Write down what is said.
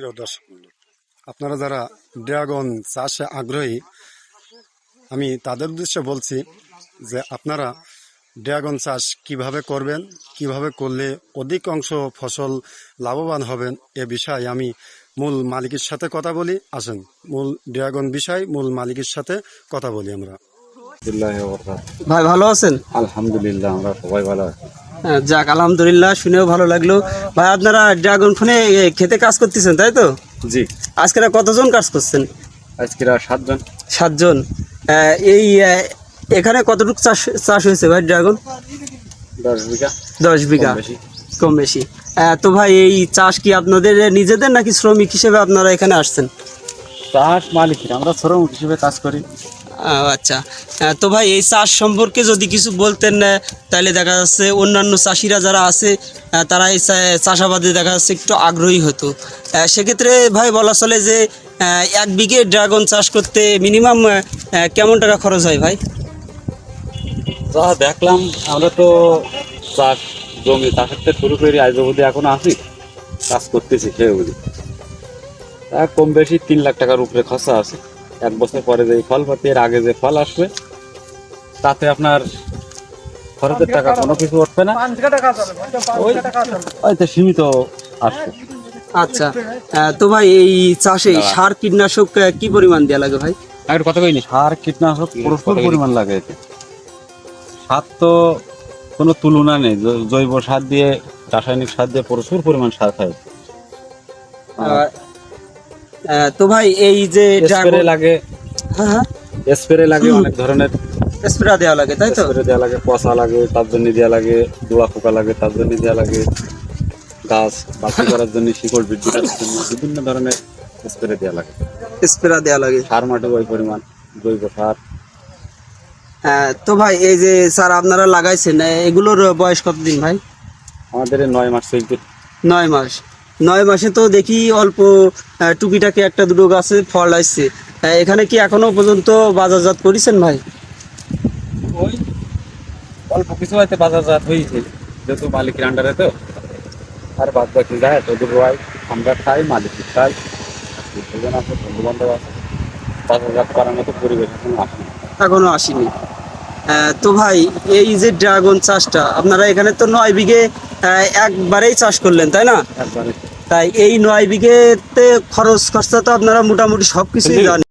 প্রিয় দর্শক আপনারা যারা ড্রাগন চাষে আগ্রহী, আমি তাদের উদ্দেশ্যে বলছি যে আপনারা ড্রাগন চাষ কীভাবে করবেন, কীভাবে করলে অধিক অংশ ফসল লাভবান হবেন, এ বিষয়ে আমি মূল মালিকের সাথে কথা বলি। আসেন, মূল ড্রাগন বিষয়, মূল মালিকের সাথে কথা বলি আমরা। ভাই ভালো আছেন আলহামদুলিল্লাহ, আমরা সবাই ভালো আছি। যাক আলহামদুলিল্লাহ শুনেও ভালো লাগল। ভাই আপনারা ড্রাগন ফোনে খেতে কাজ করতেছেন তাই তো? জি। আজকে কতজন কাজ করছেন? আজকের সাতজন। সাতজন। এই এখানে কতটুকু চাষ চাষ হয়েছে ভাই ড্রাগন দশ বিঘা। দশ বিঘা কম বেশি। তো ভাই এই চাষ কি আপনাদের নিজেদের নাকি শ্রমিক হিসেবে আপনারা এখানে আসছেন? চাষ মালিক আমরা শ্রমিক হিসেবে কাজ করি। আচ্ছা। তো ভাই, এই চাষ সম্পর্কে যদি কিছু বলতেন তাহলে দেখা যাচ্ছে অন্যান্য চাষিরা যারা আছে তারা এই চাষাবাদে দেখা যাচ্ছে একটু আগ্রহী হতো। সেক্ষেত্রে ভাই বলা চলে যে এক বিঘে ড্রাগন চাষ করতে মিনিমাম কেমন টাকা খরচ হয় ভাই? যা দেখলাম, আমরা তো চাষ জমি, চাষের শুরু করি আজ অবধি এখন আসি কাজ করতেছি সে অবধি কম বেশি তিন লাখ টাকার উপরে খরচা আছে। এক বছর পরে যে ফল পাতি, এর আগে যে ফল আসবে তাতে আপনার খরচের টাকা কোনো কিছু উঠবে না? ওই হয়তো সীমিত আসবে আচ্ছা তো ভাই এই চাষে সার কীটনাশক কি পরিমাণ দেওয়া লাগে ভাই? আগের কথা কইনি সার কীটনাশক প্রচুর পরিমাণ লাগে এতে। সার তো কোনো তুলনা নেই। জৈব সার দিয়ে রাসায়নিক সার দিয়ে প্রচুর পরিমাণ সার খায়। তো ভাই এই যে স্প্রে লাগে। হ্যাঁ হ্যাঁ। স্প্রে লাগে অনেক ধরনের। স্প্রে দেওয়া লাগে তাই তো? স্প্রে দেওয়া লাগে পচা লাগে তার জন্য দেওয়া লাগে দোয়া পোকা লাগে তার জন্য দেওয়া লাগে গাছ বাতি করার জন্য শিকড় বৃদ্ধি করার জন্য বিভিন্ন ধরনের স্প্রে দেওয়া লাগে। স্প্রে দেওয়া লাগে। সার মাটি ওই পরিমাণ জৈব সার। হ্যাঁ, তো ভাই এই যে স্যার আপনারা লাগাইছেন এগুলোর বয়স কতদিন ভাই? আমাদের নয় মাস চলতে নয় মাস। নয় মাসে তো দেখি অল্প টুকিটাকি একটা দুটো গাছে ফল আসছে। এখানে কি এখনও পর্যন্ত বাজারজাত করেছেন ভাই? অল্প কিছু হয়তো বাজারজাত হয়েছে যেহেতু মালিকের আন্ডারে তো। আর বাদ বাকি যায় তোদের রয় আমরা খাই মালিক খাই। দুজন আছে বন্ধু বান্ধব আছে। বাজারজাত করার মতো পরিবেশ এখন আসে না। এখনও আসেনি। তো ভাই এই যে ড্রাগন চাষটা আপনারা এখানে তো নয় বিঘে একবারেই চাষ করলেন তাই না? তাই এই নয় বিঘেতে খরচ খরচা তো আপনারা মোটামুটি সব কিছুই জানেন।